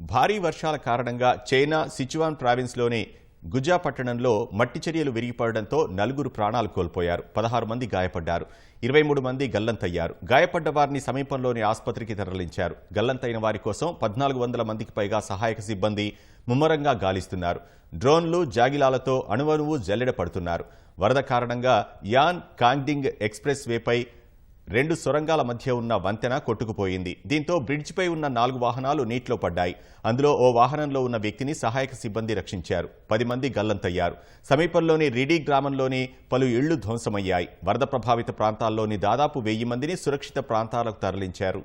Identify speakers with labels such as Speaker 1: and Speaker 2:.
Speaker 1: భారీ వర్షాల కారణంగా చైనా సిచువాన్ ప్రావిన్స్లోని గుజా పట్టణంలో మట్టి చర్యలు విరిగిపడడంతో నలుగురు ప్రాణాలు కోల్పోయారు. పదహారు మంది గాయపడ్డారు. ఇరవై మూడు మంది గల్లంతయ్యారు. గాయపడ్డ వారిని సమీపంలోని ఆసుపత్రికి తరలించారు. గల్లంతైన వారి కోసం పద్నాలుగు వందల మందికి పైగా సహాయక సిబ్బంది ముమ్మరంగా గాలిస్తున్నారు. డ్రోన్లు జాగిలాలతో అణువణువు జల్లెడ పడుతున్నారు. వరద కారణంగా యాన్ కాంగ్డింగ్ ఎక్స్ప్రెస్ వేపై రెండు సొరంగాల మధ్య ఉన్న వంతెన కొట్టుకుపోయింది. దీంతో బ్రిడ్జిపై ఉన్న నాలుగు వాహనాలు నీటిలో పడ్డాయి. అందులో ఓ వాహనంలో ఉన్న వ్యక్తిని సహాయక సిబ్బంది రక్షించారు. పది మంది గల్లంతయ్యారు. సమీపంలోని రిడీ గ్రామంలోని పలు ఇళ్ళు ధ్వంసమయ్యాయి. వరద ప్రభావిత ప్రాంతాల్లోని దాదాపు వెయ్యి మందిని సురక్షిత ప్రాంతాలకు తరలించారు.